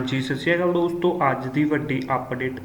ਹਾਂਜੀ, ਸਤਿ ਸ਼੍ਰੀ ਅਕਾਲ ਦੋਸਤੋ, ਅੱਜ ਦੀ ਵੱਡੀ ਅਪਡੇਟ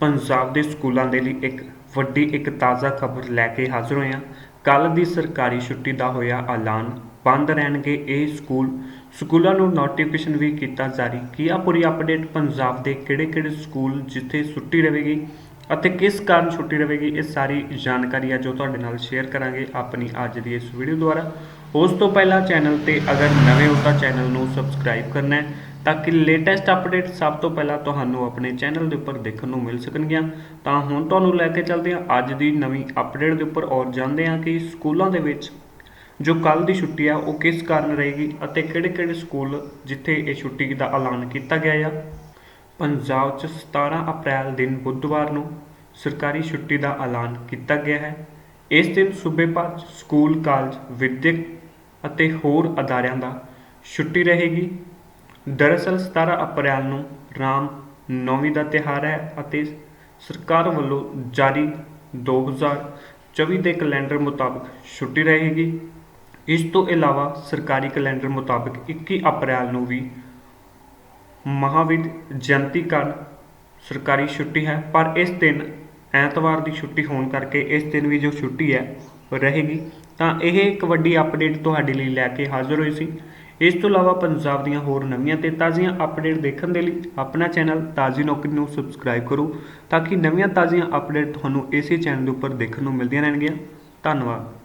ਪੰਜਾਬ ਦੇ ਸਕੂਲਾਂ ਦੇ ਲਈ ਇੱਕ ਵੱਡੀ, ਇੱਕ ਤਾਜ਼ਾ ਖਬਰ ਲੈ ਕੇ ਹਾਜ਼ਰ ਹੋਏ ਹਾਂ। ਕੱਲ ਦੀ ਸਰਕਾਰੀ ਛੁੱਟੀ ਦਾ ਹੋਇਆ ਐਲਾਨ, ਬੰਦ ਰਹਿਣਗੇ ਇਹ ਸਕੂਲ। ਸਕੂਲਾਂ ਨੂੰ ਨੋਟੀਫਿਕੇਸ਼ਨ ਵੀ ਕੀਤਾ ਜਾਰੀ। ਕੀ ਆ ਪੂਰੀ ਅਪਡੇਟ ਪੰਜਾਬ ਦੇ ਕਿਹੜੇ-ਕਿਹੜੇ ਸਕੂਲ ਜਿੱਥੇ ਛੁੱਟੀ ਰਹੇਗੀ ਅਤੇ ਕਿਸ ਕਾਰਨ ਛੁੱਟੀ ਰਹੇਗੀ, ਇਹ ਸਾਰੀ ਜਾਣਕਾਰੀ ਆ ਜੋ ਤੁਹਾਡੇ ਨਾਲ ਸ਼ੇਅਰ ਕਰਾਂਗੇ ਆਪਣੀ ਅੱਜ ਦੀ ਇਸ ਵੀਡੀਓ ਦੁਆਰਾ। ਉਸ ਤੋਂ ਪਹਿਲਾਂ ਚੈਨਲ ਤੇ ਅਗਰ ਨਵੇਂ ਹੋ ਤਾਂ ਚੈਨਲ ਨੂੰ ਸਬਸਕ੍ਰਾਈਬ ਕਰਨਾ ਹੈ। ਤਾਂ ਕਿ ਲੇਟੈਸਟ ਅਪਡੇਟ ਸਭ ਤੋਂ ਪਹਿਲਾਂ ਤੁਹਾਨੂੰ ਆਪਣੇ ਚੈਨਲ ਦੇ ਉੱਪਰ ਦੇਖਣ ਨੂੰ ਮਿਲ ਸਕਣਗੀਆਂ। ਤਾਂ ਹੁਣ ਤੁਹਾਨੂੰ ਲੈ ਕੇ ਚੱਲਦੇ ਹਾਂ ਅੱਜ ਦੀ ਨਵੀਂ ਅਪਡੇਟ ਦੇ ਉੱਪਰ ਔਰ ਜਾਣਦੇ ਹਾਂ ਕਿ ਸਕੂਲਾਂ ਦੇ ਵਿੱਚ ਜੋ ਕੱਲ ਦੀ ਛੁੱਟੀ ਆ, ਉਹ ਕਿਸ ਕਾਰਨ ਰਹੇਗੀ ਅਤੇ ਕਿਹੜੇ-ਕਿਹੜੇ ਸਕੂਲ ਜਿੱਥੇ ਇਹ ਛੁੱਟੀ ਦਾ ਐਲਾਨ ਕੀਤਾ ਗਿਆ ਆ। ਪੰਜਾਬ 'ਚ 17 ਅਪ੍ਰੈਲ ਦਿਨ ਬੁੱਧਵਾਰ ਨੂੰ ਸਰਕਾਰੀ ਛੁੱਟੀ ਦਾ ਐਲਾਨ ਕੀਤਾ ਗਿਆ ਹੈ। ਇਸ ਦਿਨ ਸੂਬੇ ਭਰ 'ਚ ਸਕੂਲ, ਕਾਲਜ, ਵਿਦਿਅਕ ਅਤੇ ਹੋਰ ਅਦਾਰਿਆਂ ਦਾ ਛੁੱਟੀ ਰਹੇਗੀ। ਦਰਅਸਲ 17 ਅਪ੍ਰੈਲ ਨੂੰ ਰਾਮ ਨੌਮੀ ਦਾ ਤਿਹਾਰ ਹੈ ਅਤੇ ਸਰਕਾਰ ਵੱਲੋਂ ਜਾਰੀ 2024 ਦੇ ਕੈਲੰਡਰ ਮੁਤਾਬਕ ਛੁੱਟੀ ਰਹੇਗੀ। ਇਸ ਤੋਂ ਇਲਾਵਾ ਸਰਕਾਰੀ ਕੈਲੰਡਰ ਮੁਤਾਬਕ 21 ਅਪ੍ਰੈਲ ਨੂੰ ਵੀ ਮਹਾਵੀਰ ਜਯੰਤੀ ਕਾਰਨ ਸਰਕਾਰੀ ਛੁੱਟੀ ਹੈ, ਪਰ ਇਸ ਦਿਨ ਐਤਵਾਰ ਦੀ ਛੁੱਟੀ ਹੋਣ ਕਰਕੇ ਇਸ ਦਿਨ ਵੀ ਜੋ ਛੁੱਟੀ ਹੈ ਰਹੇਗੀ। ਤਾਂ ਇਹ ਇੱਕ ਵੱਡੀ ਅਪਡੇਟ ਤੁਹਾਡੇ ਲਈ ਲੈ ਕੇ ਹਾਜ਼ਰ ਹੋਈ ਸੀ। ਇਸ ਤੋਂ ਇਲਾਵਾ ਪੰਜਾਬ ਦੀਆਂ ਹੋਰ ਨਵੀਆਂ ਤੇ ਤਾਜ਼ੀਆਂ ਅਪਡੇਟ ਦੇਖਣ ਦੇ ਲਈ ਆਪਣਾ ਚੈਨਲ ਤਾਜ਼ੀ ਨੌਕਰੀ ਨੂੰ ਸਬਸਕ੍ਰਾਈਬ ਕਰੋ ਤਾਂ ਕਿ ਨਵੀਆਂ ਤਾਜ਼ੀਆਂ ਅਪਡੇਟ ਤੁਹਾਨੂੰ ਇਸੇ ਚੈਨਲ ਦੇ ਉੱਪਰ ਦੇਖਣ ਨੂੰ ਮਿਲਦੀਆਂ ਰਹਿਣਗੀਆਂ। ਧੰਨਵਾਦ।